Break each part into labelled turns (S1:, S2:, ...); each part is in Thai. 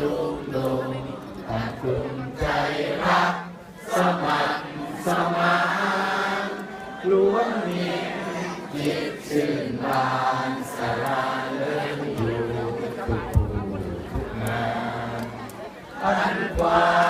S1: ชุมนุมต่างกลุ่มใจรัก สมัครสมานล้วนมีจิตชื่นบานสลาเลื่อยู่ทุกผู้ทุกงานอันกว่า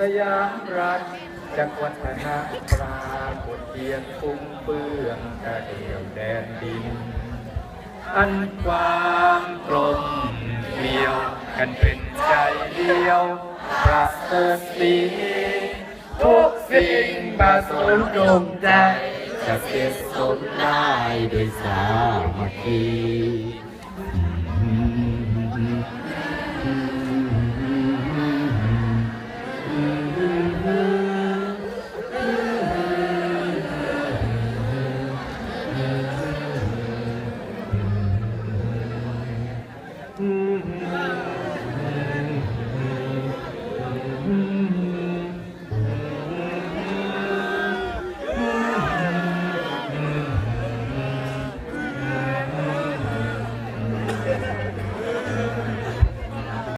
S1: สยามรัฐจักรวัฒนะปราบนเกียรฟุ้งเปื้องกระเดียวแดนดิน อันความกลมเกลียวกันเป็นใจเดียวประเสิฐสีทุกสิ่งประสมดมใจจะเสียสมได้ด้วยสามัคคี